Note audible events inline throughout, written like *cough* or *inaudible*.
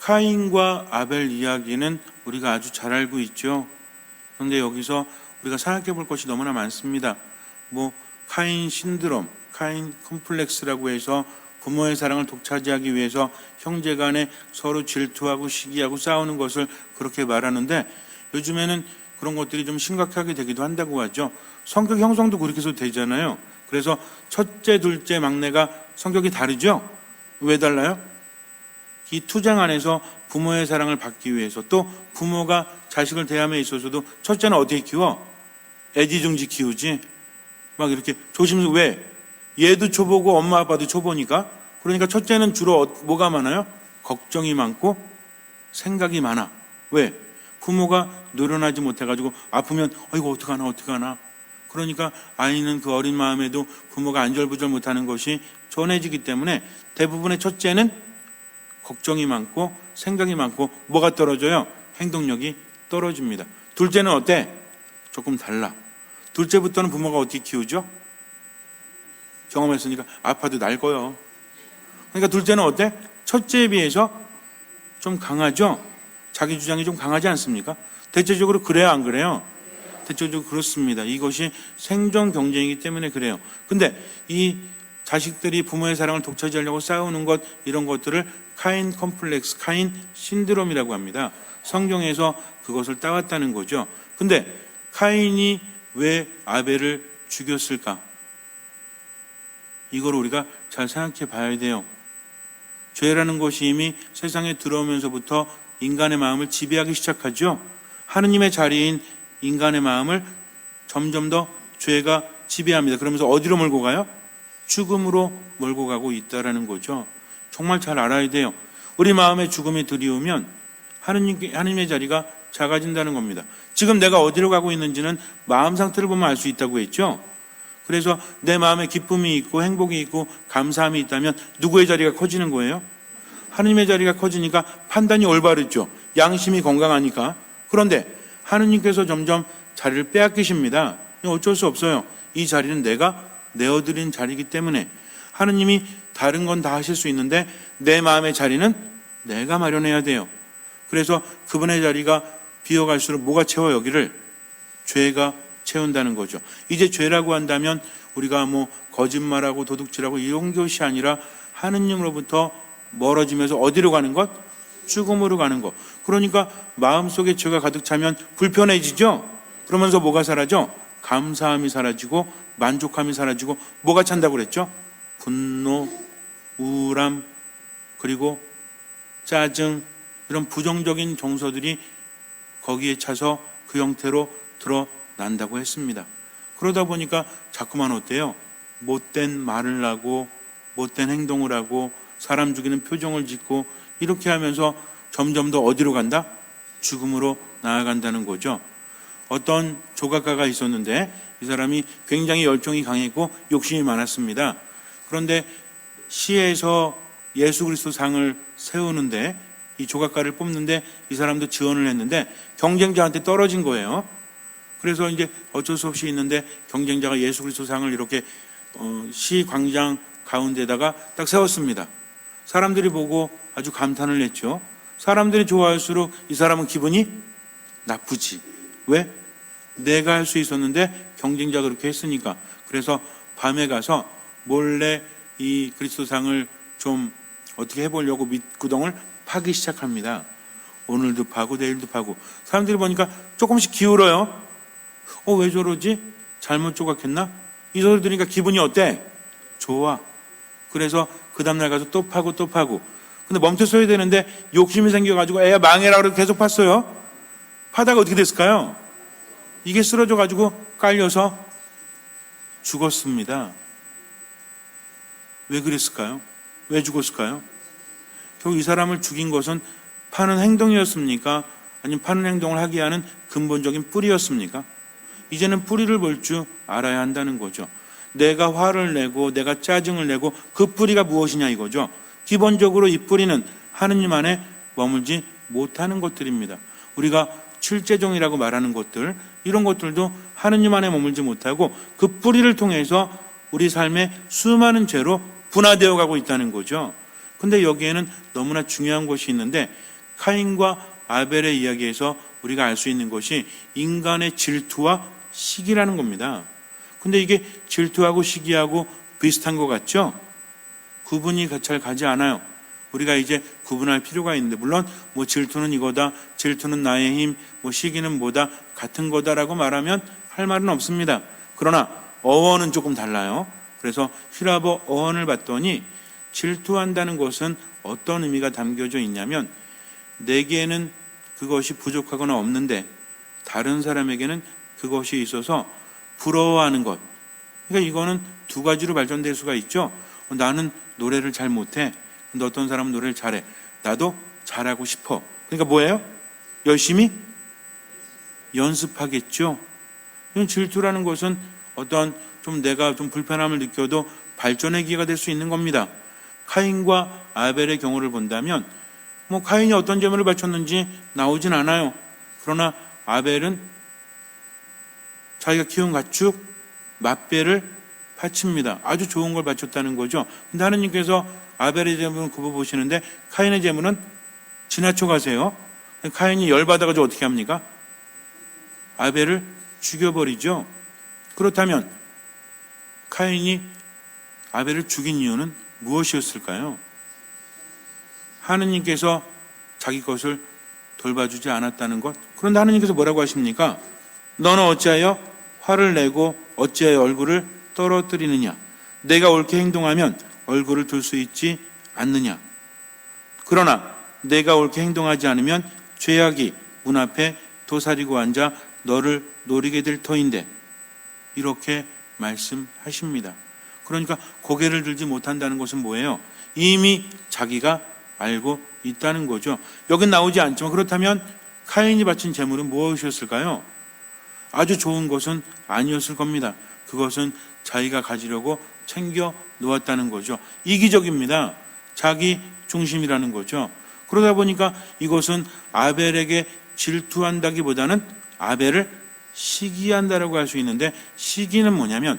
카인과 아벨 이야기는 우리가 아주 잘 알고 있죠. 그런데 여기서 우리가 생각해 볼 것이 너무나 많습니다. 뭐 카인 신드롬, 카인 컴플렉스라고 해서 부모의 사랑을 독차지하기 위해서 형제 간에 서로 질투하고 시기하고 싸우는 것을 그렇게 말하는데 요즘에는 그런 것들이 좀 심각하게 되기도 한다고 하죠. 성격 형성도 그렇게 해서 되잖아요. 그래서 첫째, 둘째, 막내가 성격이 다르죠? 왜 달라요? 이 투쟁 안에서 부모의 사랑을 받기 위해서 또 부모가 자식을 대함에 있어서도 첫째는 어떻게 키워? 애지중지 키우지. 막 이렇게 조심스 왜? 얘도 초보고 엄마 아빠도 초보니까. 그러니까 첫째는 주로 어- 뭐가 많아요? 걱정이 많고 생각이 많아. 왜? 부모가 노련하지 못해가지고 아프면 어이구 어떡하나 어떡하나. 그러니까 아이는 그 어린 마음에도 부모가 안절부절 못하는 것이 전해지기 때문에 대부분의 첫째는 걱정이 많고 생각이 많고 뭐가 떨어져요? 행동력이 떨어집니다. 둘째는 어때? 조금 달라. 둘째부터는 부모가 어떻게 키우죠? 경험했으니까 아파도 낡어요. 그러니까 둘째는 어때? 첫째에 비해서 좀 강하죠? 자기 주장이 좀 강하지 않습니까? 대체적으로 그래요, 안 그래요? 대체적으로 그렇습니다. 이것이 생존 경쟁이기 때문에 그래요. 근데 이 자식들이 부모의 사랑을 독차지하려고 싸우는 것, 이런 것들을 카인 컴플렉스, 카인 신드롬이라고 합니다. 성경에서 그것을 따왔다는 거죠. 근데 카인이 왜 아벨을 죽였을까? 이걸 우리가 잘 생각해 봐야 돼요. 죄라는 것이 이미 세상에 들어오면서부터 인간의 마음을 지배하기 시작하죠. 하느님의 자리인 인간의 마음을 점점 더 죄가 지배합니다. 그러면서 어디로 몰고 가요? 죽음으로 몰고 가고 있다라는 거죠. 정말 잘 알아야 돼요. 우리 마음에 죽음이 들이오면 하느님, 하느님의 자리가 작아진다는 겁니다. 지금 내가 어디로 가고 있는지는 마음 상태를 보면 알 수 있다고 했죠. 그래서 내 마음에 기쁨이 있고 행복이 있고 감사함이 있다면 누구의 자리가 커지는 거예요? 하느님의 자리가 커지니까 판단이 올바르죠. 양심이 건강하니까. 그런데 하느님께서 점점 자리를 빼앗기십니다. 어쩔 수 없어요. 이 자리는 내가 내어드린 자리이기 때문에 하느님이 다른 건 다 하실 수 있는데 내 마음의 자리는 내가 마련해야 돼요. 그래서 그분의 자리가 비어갈수록 뭐가 채워 여기를 죄가 채운다는 거죠. 이제 죄라고 한다면 우리가 뭐 거짓말하고 도둑질하고 이런 것이 아니라 하느님으로부터 멀어지면서 어디로 가는 것? 죽음으로 가는 것. 그러니까 마음속에 죄가 가득 차면 불편해지죠? 그러면서 뭐가 사라져? 감사함이 사라지고 만족함이 사라지고 뭐가 찬다고 그랬죠? 분노, 우울함, 그리고 짜증 이런 부정적인 정서들이 거기에 차서 그 형태로 드러난다고 했습니다. 그러다 보니까 자꾸만 어때요? 못된 말을 하고 못된 행동을 하고 사람 죽이는 표정을 짓고 이렇게 하면서 점점 더 어디로 간다? 죽음으로 나아간다는 거죠. 어떤 조각가가 있었는데 이 사람이 굉장히 열정이 강했고 욕심이 많았습니다. 그런데 시에서 예수 그리스도 상을 세우는데 이 조각가를 뽑는데 이 사람도 지원을 했는데 경쟁자한테 떨어진 거예요. 그래서 이제 어쩔 수 없이 있는데 경쟁자가 예수 그리스도 상을 이렇게 어, 시 광장 가운데다가 딱 세웠습니다. 사람들이 보고 아주 감탄을 했죠. 사람들이 좋아할수록 이 사람은 기분이 나쁘지. 왜? 내가 할 수 있었는데 경쟁자가 그렇게 했으니까. 그래서 밤에 가서 몰래 이 그리스도상을 좀 어떻게 해보려고 밑구덩을 파기 시작합니다. 오늘도 파고 내일도 파고. 사람들이 보니까 조금씩 기울어요. 어, 왜 저러지? 잘못 조각했나? 이 소리 들으니까 기분이 어때? 좋아. 그래서 그 다음날 가서 또 파고 또 파고. 근데 멈췄어야 되는데 욕심이 생겨가지고 애야 망해라 그러고 계속 팠어요. 파다가 어떻게 됐을까요? 이게 쓰러져가지고 깔려서 죽었습니다. 왜 그랬을까요? 왜 죽었을까요? 결국 이 사람을 죽인 것은 파는 행동이었습니까? 아니면 파는 행동을 하게 하는 근본적인 뿌리였습니까? 이제는 뿌리를 볼 줄 알아야 한다는 거죠. 내가 화를 내고 내가 짜증을 내고 그 뿌리가 무엇이냐 이거죠. 기본적으로 이 뿌리는 하느님 안에 머물지 못하는 것들입니다. 우리가 칠제종이라고 말하는 것들 이런 것들도 하느님 안에 머물지 못하고 그 뿌리를 통해서 우리 삶의 수많은 죄로 분화되어 가고 있다는 거죠. 근데 여기에는 너무나 중요한 것이 있는데 카인과 아벨의 이야기에서 우리가 알 수 있는 것이 인간의 질투와 시기라는 겁니다. 근데 이게 질투하고 시기하고 비슷한 것 같죠? 구분이 잘 가지 않아요. 우리가 이제 구분할 필요가 있는데 물론 뭐 질투는 이거다, 질투는 나의 힘, 뭐 시기는 뭐다 같은 거다라고 말하면 할 말은 없습니다. 그러나 어원은 조금 달라요. 그래서 히라버 어원을 봤더니 질투한다는 것은 어떤 의미가 담겨져 있냐면 내게는 그것이 부족하거나 없는데 다른 사람에게는 그것이 있어서 부러워하는 것. 그러니까 이거는 두 가지로 발전될 수가 있죠. 나는 노래를 잘 못해. 근데 어떤 사람은 노래를 잘해. 나도 잘하고 싶어. 그러니까 뭐예요? 열심히 연습하겠죠. 질투라는 것은 어떤 좀 내가 좀 불편함을 느껴도 발전의 기회가 될 수 있는 겁니다. 카인과 아벨의 경우를 본다면 뭐 카인이 어떤 재물을 바쳤는지 나오진 않아요. 그러나 아벨은 자기가 키운 가축 맛배를 바칩니다. 아주 좋은 걸 바쳤다는 거죠. 근데 하느님께서 아벨의 재물은 굽어 보시는데 카인의 재물은 지나쳐 가세요. 카인이 열받아가지고 어떻게 합니까? 아벨을 죽여버리죠. 그렇다면 카인이 아벨을 죽인 이유는 무엇이었을까요? 하느님께서 자기 것을 돌봐주지 않았다는 것. 그런데 하느님께서 뭐라고 하십니까? 너는 어찌하여 화를 내고 어찌하여 얼굴을 떨어뜨리느냐? 내가 옳게 행동하면 얼굴을 들 수 있지 않느냐? 그러나 내가 옳게 행동하지 않으면 죄악이 문 앞에 도사리고 앉아 너를 노리게 될 터인데 이렇게 말씀하십니다. 그러니까 고개를 들지 못한다는 것은 뭐예요? 이미 자기가 알고 있다는 거죠. 여긴 나오지 않지만 그렇다면 카인이 바친 재물은 무엇이었을까요? 아주 좋은 것은 아니었을 겁니다. 그것은 자기가 가지려고 챙겨 놓았다는 거죠. 이기적입니다. 자기 중심이라는 거죠. 그러다 보니까 이것은 아벨에게 질투한다기보다는 아벨을 시기한다라고 할 수 있는데 시기는 뭐냐면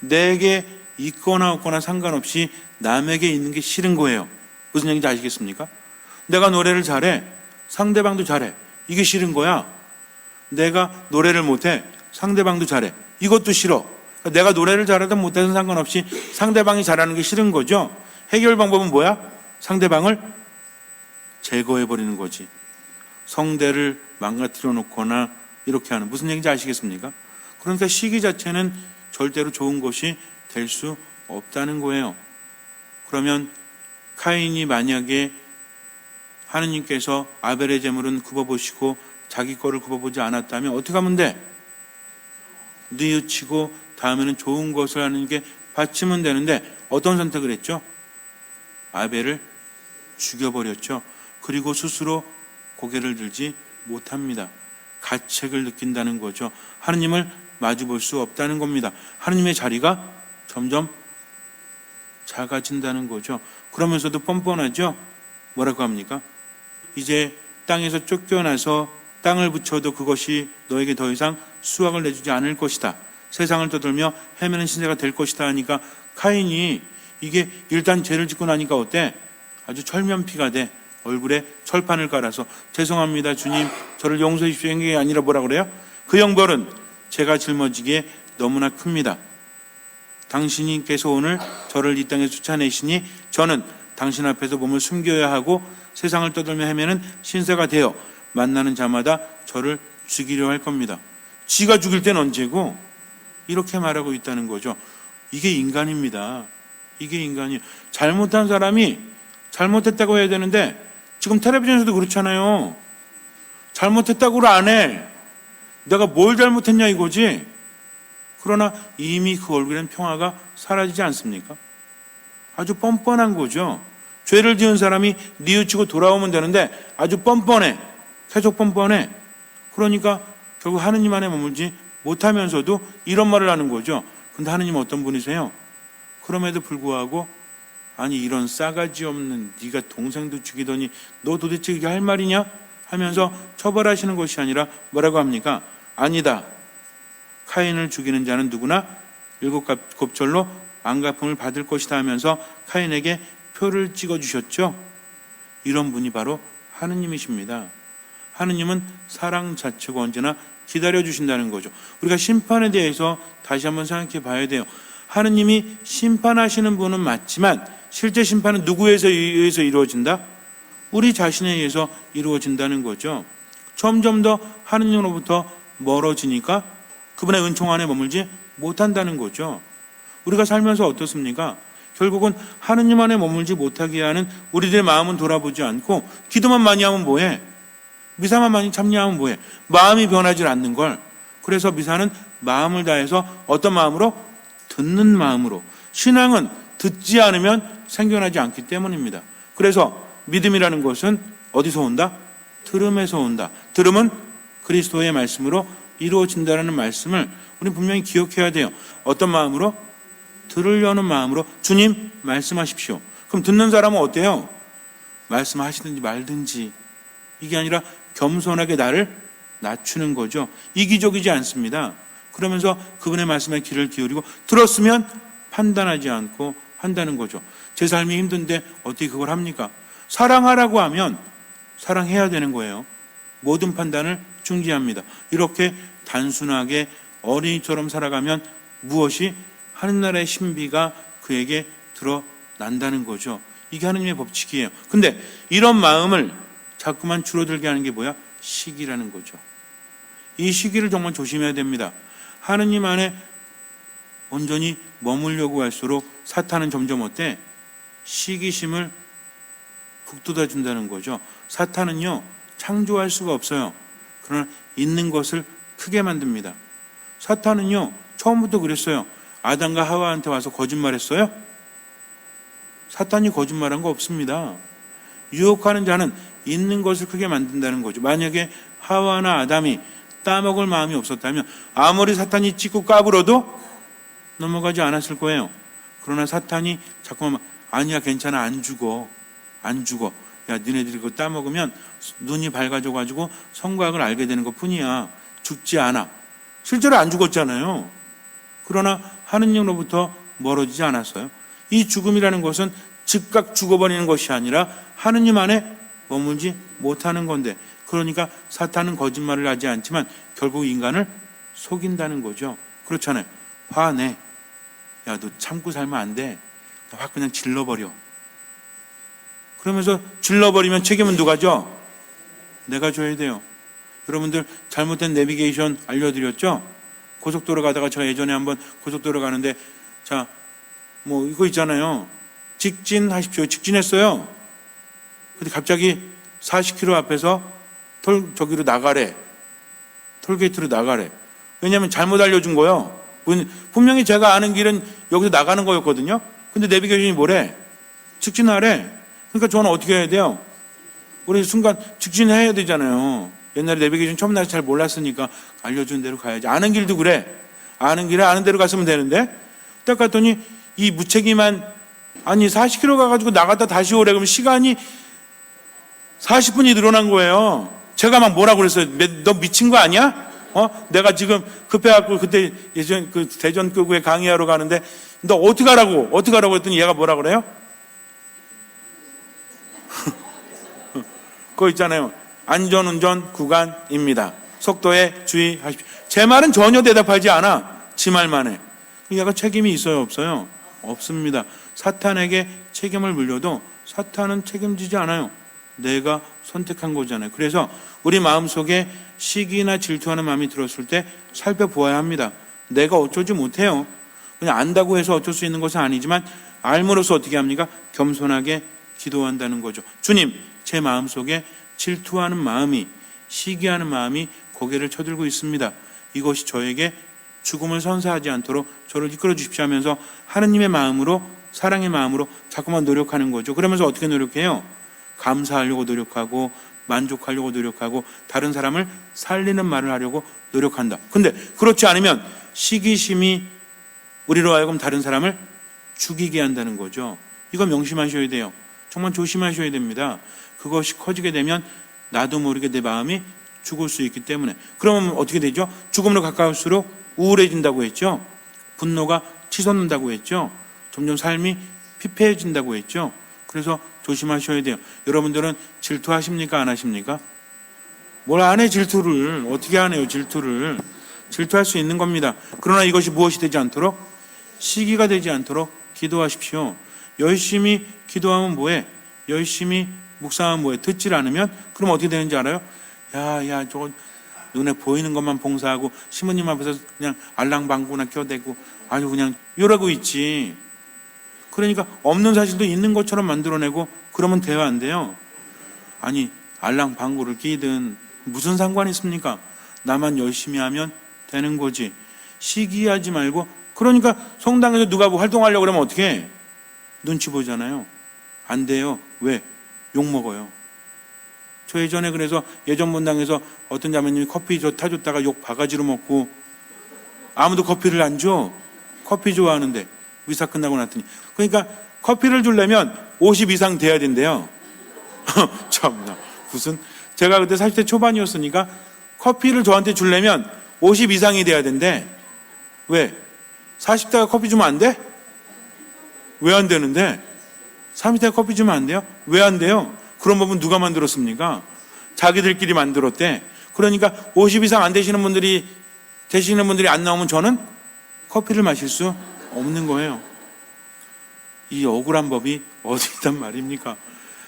내게 있거나 없거나 상관없이 남에게 있는 게 싫은 거예요. 무슨 얘기인지 아시겠습니까? 내가 노래를 잘해. 상대방도 잘해. 이게 싫은 거야. 내가 노래를 못해. 상대방도 잘해. 이것도 싫어. 그러니까 내가 노래를 잘하든 못하든 상관없이 상대방이 잘하는 게 싫은 거죠. 해결 방법은 뭐야? 상대방을 제거해 버리는 거지. 성대를 망가뜨려 놓거나 이렇게 하는 무슨 얘기인지 아시겠습니까? 그러니까 시기 자체는 절대로 좋은 것이 될 수 없다는 거예요. 그러면 카인이 만약에 하느님께서 아벨의 재물은 굽어보시고 자기 거를 굽어보지 않았다면 어떻게 하면 돼? 뉘우치고 다음에는 좋은 것을 하는 게 바치면 되는데 어떤 선택을 했죠? 아벨을 죽여버렸죠. 그리고 스스로 고개를 들지 못합니다. 가책을 느낀다는 거죠. 하느님을 마주 볼 수 없다는 겁니다. 하느님의 자리가 점점 작아진다는 거죠. 그러면서도 뻔뻔하죠? 뭐라고 합니까? 이제 땅에서 쫓겨나서 땅을 붙여도 그것이 너에게 더 이상 수확을 내주지 않을 것이다. 세상을 떠돌며 헤매는 신세가 될 것이다 하니까 카인이 이게 일단 죄를 짓고 나니까 어때? 아주 철면피가 돼. 얼굴에 철판을 깔아서 죄송합니다 주님 저를 용서해 주십시오 게 아니라 뭐라 그래요? 그 형벌은 제가 짊어지기에 너무나 큽니다. 당신께서 오늘 저를 이 땅에 쫓아내시니 저는 당신 앞에서 몸을 숨겨야 하고 세상을 떠돌며 헤매는 신세가 되어 만나는 자마다 저를 죽이려 할 겁니다. 지가 죽일 땐 언제고 이렇게 말하고 있다는 거죠. 이게 인간입니다. 이게 인간이 잘못한 사람이 잘못했다고 해야 되는데 지금 텔레비전에서도 그렇잖아요. 잘못했다고를 안 해. 내가 뭘 잘못했냐 이거지. 그러나 이미 그 얼굴엔 평화가 사라지지 않습니까? 아주 뻔뻔한 거죠. 죄를 지은 사람이 뉘우치고 돌아오면 되는데 아주 뻔뻔해. 계속 뻔뻔해. 그러니까 결국 하느님 안에 머물지 못하면서도 이런 말을 하는 거죠. 근데 하느님 어떤 분이세요? 그럼에도 불구하고 아니 이런 싸가지 없는 네가 동생도 죽이더니 너 도대체 이게 할 말이냐? 하면서 처벌하시는 것이 아니라 뭐라고 합니까? 아니다. 카인을 죽이는 자는 누구나 일곱 곱절로 안갚음을 받을 것이다 하면서 카인에게 표를 찍어 주셨죠. 이런 분이 바로 하느님이십니다. 하느님은 사랑 자체가 언제나 기다려 주신다는 거죠. 우리가 심판에 대해서 다시 한번 생각해 봐야 돼요. 하느님이 심판하시는 분은 맞지만 실제 심판은 누구에서 의해서 이루어진다? 우리 자신에 의해서 이루어진다는 거죠. 점점 더 하느님으로부터 멀어지니까 그분의 은총 안에 머물지 못한다는 거죠. 우리가 살면서 어떻습니까? 결국은 하느님 안에 머물지 못하게 하는 우리들의 마음은 돌아보지 않고 기도만 많이 하면 뭐해? 미사만 많이 참여하면 뭐해? 마음이 변하지 않는 걸. 그래서 미사는 마음을 다해서 어떤 마음으로? 듣는 마음으로. 신앙은 듣지 않으면 생겨나지 않기 때문입니다. 그래서 믿음이라는 것은 어디서 온다? 들음에서 온다. 들음은 그리스도의 말씀으로 이루어진다는 말씀을 우리 분명히 기억해야 돼요. 어떤 마음으로? 들으려는 마음으로 주님 말씀하십시오. 그럼 듣는 사람은 어때요? 말씀하시든지 말든지 이게 아니라 겸손하게 나를 낮추는 거죠. 이기적이지 않습니다. 그러면서 그분의 말씀에 귀를 기울이고 들었으면 판단하지 않고 한다는 거죠. 제 삶이 힘든데 어떻게 그걸 합니까? 사랑하라고 하면 사랑해야 되는 거예요. 모든 판단을 중지합니다. 이렇게 단순하게 어린이처럼 살아가면 무엇이 하늘나라의 신비가 그에게 드러난다는 거죠. 이게 하느님의 법칙이에요. 근데 이런 마음을 자꾸만 줄어들게 하는 게 뭐야? 시기라는 거죠. 이 시기를 정말 조심해야 됩니다. 하느님 안에 온전히 머물려고 할수록 사탄은 점점 어때? 시기심을 북돋아 준다는 거죠. 사탄은요, 창조할 수가 없어요. 그러나 있는 것을 크게 만듭니다. 사탄은요, 처음부터 그랬어요. 아담과 하와한테 와서 거짓말했어요? 사탄이 거짓말한 거 없습니다. 유혹하는 자는 있는 것을 크게 만든다는 거죠. 만약에 하와나 아담이 따먹을 마음이 없었다면 아무리 사탄이 찍고 까불어도 넘어가지 않았을 거예요. 그러나 사탄이 자꾸만 아니야 괜찮아 안 죽어 안 죽어. 야 니네들이 그거 따먹으면 눈이 밝아져 가지고 성곽을 알게 되는 것 뿐이야. 죽지 않아. 실제로 안 죽었잖아요. 그러나 하느님으로부터 멀어지지 않았어요. 이 죽음이라는 것은 즉각 죽어버리는 것이 아니라 하느님 안에 머물지 못하는 건데 그러니까 사탄은 거짓말을 하지 않지만 결국 인간을 속인다는 거죠 그렇잖아요 화내 야 너 참고 살면 안 돼 확 그냥 질러버려 그러면서 질러버리면 책임은 누가 져? 내가 져야 돼요. 여러분들 잘못된 내비게이션 알려드렸죠? 고속도로 가다가 제가 예전에 한번 고속도로 가는데 자, 뭐 이거 있잖아요. 직진하십시오. 직진했어요. 근데 갑자기 40km 앞에서 톨 저기로 나가래. 톨게이트로 나가래. 왜냐하면 잘못 알려준 거예요. 분명히 제가 아는 길은 여기서 나가는 거였거든요. 근데 내비게이션이 뭐래? 직진하래. 그러니까 저는 어떻게 해야 돼요? 우리 순간 직진해야 되잖아요. 옛날에 내비게이션 처음 나서 잘 몰랐으니까 알려준 대로 가야지. 아는 길도 그래. 아는 길에 아는 대로 갔으면 되는데 딱 갔더니 이 무책임한 아니 40km 가가지고 나갔다 다시 오래 그러면 시간이 40분이 늘어난 거예요. 제가 막 뭐라 그랬어요. 너 미친 거 아니야? 어? 내가 지금 급해갖고 그때 예전 그 대전 끄구에 강의하러 가는데 너 어떻게 하라고? 어떻게 하라고 했더니 얘가 뭐라 그래요? *laughs* 그거 있잖아요. 안전운전 구간입니다. 속도에 주의하십시오. 제 말은 전혀 대답하지 않아. 지 말만 해. 얘가 책임이 있어요? 없어요? 없습니다. 사탄에게 책임을 물려도 사탄은 책임지지 않아요. 내가 선택한 거잖아요. 그래서 우리 마음속에 시기나 질투하는 마음이 들었을 때 살펴보아야 합니다. 내가 어쩌지 못해요. 그냥 안다고 해서 어쩔 수 있는 것은 아니지만 알므로써 어떻게 합니까? 겸손하게 기도한다는 거죠. 주님, 제 마음속에 질투하는 마음이 시기하는 마음이 고개를 쳐들고 있습니다. 이것이 저에게 죽음을 선사하지 않도록 저를 이끌어 주십시오 하면서 하느님의 마음으로 사랑의 마음으로 자꾸만 노력하는 거죠. 그러면서 어떻게 노력해요? 감사하려고 노력하고 만족하려고 노력하고 다른 사람을 살리는 말을 하려고 노력한다. 근데 그렇지 않으면 시기심이 우리로 하여금 다른 사람을 죽이게 한다는 거죠. 이거 명심하셔야 돼요. 정말 조심하셔야 됩니다. 그것이 커지게 되면 나도 모르게 내 마음이 죽을 수 있기 때문에 그러면 어떻게 되죠? 죽음으로 가까울수록 우울해진다고 했죠. 분노가 치솟는다고 했죠. 점점 삶이 피폐해진다고 했죠. 그래서 조심하셔야 돼요. 여러분들은 질투하십니까? 안 하십니까? 뭘 안 해, 질투를. 어떻게 안 해요, 질투를. 질투할 수 있는 겁니다. 그러나 이것이 무엇이 되지 않도록? 시기가 되지 않도록 기도하십시오. 열심히 기도하면 뭐해? 열심히 묵상하면 뭐해? 듣질 않으면? 그럼 어떻게 되는지 알아요? 야, 야, 저거 눈에 보이는 것만 봉사하고 시모님 앞에서 그냥 알랑방구나 껴대고 아주 그냥 이러고 있지. 그러니까 없는 사실도 있는 것처럼 만들어내고 그러면 돼요 안 돼요? 아니 알랑 방구를 끼든 무슨 상관이 있습니까? 나만 열심히 하면 되는 거지. 시기하지 말고 그러니까 성당에서 누가 뭐 활동하려고 그러면 어떻게 해? 눈치 보잖아요. 안 돼요. 왜? 욕 먹어요. 저 예전에 그래서 예전 본당에서 어떤 자매님이 커피 저 타줬다가 욕 바가지로 먹고 아무도 커피를 안 줘. 커피 좋아하는데 미사 끝나고 났더니 그러니까 커피를 주려면 50 이상 돼야 된대요. *laughs* 참나 무슨 제가 그때 40대 초반이었으니까 커피를 저한테 주려면 50 이상이 돼야 된대. 왜? 40대가 커피 주면 안 돼? 왜 안 되는데? 30대가 커피 주면 안 돼요? 왜 안 돼요? 그런 법은 누가 만들었습니까? 자기들끼리 만들었대. 그러니까 50 이상 안 되시는 분들이 되시는 분들이 안 나오면 저는 커피를 마실 수 없는 거예요. 이 억울한 법이 *laughs* 어디 있단 말입니까?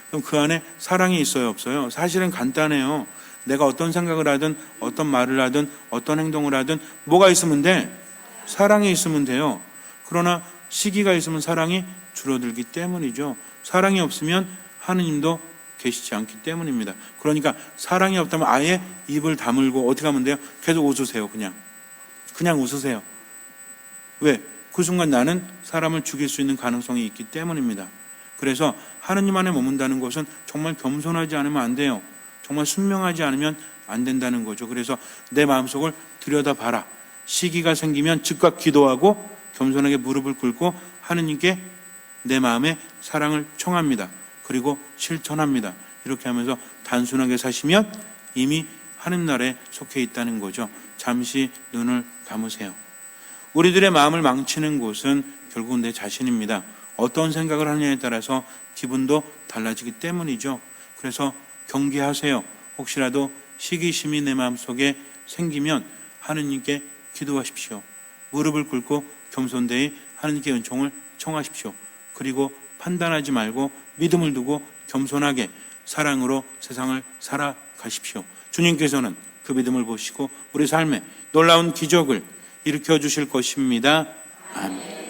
그럼 그 안에 사랑이 있어요, 없어요? 사실은 간단해요. 내가 어떤 생각을 하든 어떤 말을 하든 어떤 행동을 하든 뭐가 있으면 돼? 사랑이 있으면 돼요. 그러나 시기가 있으면 사랑이 줄어들기 때문이죠. 사랑이 없으면 하느님도 계시지 않기 때문입니다. 그러니까 사랑이 없다면 아예 입을 다물고 어떻게 하면 돼요? 계속 웃으세요, 그냥. 그냥 웃으세요. 왜? 그 순간 나는 사람을 죽일 수 있는 가능성이 있기 때문입니다. 그래서 하느님 안에 머문다는 것은 정말 겸손하지 않으면 안 돼요. 정말 순명하지 않으면 안 된다는 거죠. 그래서 내 마음속을 들여다봐라. 시기가 생기면 즉각 기도하고 겸손하게 무릎을 꿇고 하느님께 내 마음의 사랑을 청합니다. 그리고 실천합니다. 이렇게 하면서 단순하게 사시면 이미 하는 날에 속해 있다는 거죠. 잠시 눈을 감으세요. 우리들의 마음을 망치는 곳은 결국 내 자신입니다. 어떤 생각을 하느냐에 따라서 기분도 달라지기 때문이죠. 그래서 경계하세요. 혹시라도 시기심이 내 마음속에 생기면 하느님께 기도하십시오. 무릎을 꿇고 겸손되이 하느님께 은총을 청하십시오. 그리고 판단하지 말고 믿음을 두고 겸손하게 사랑으로 세상을 살아가십시오. 주님께서는 그 믿음을 보시고 우리 삶에 놀라운 기적을 일으켜 주실 것입니다. 아멘.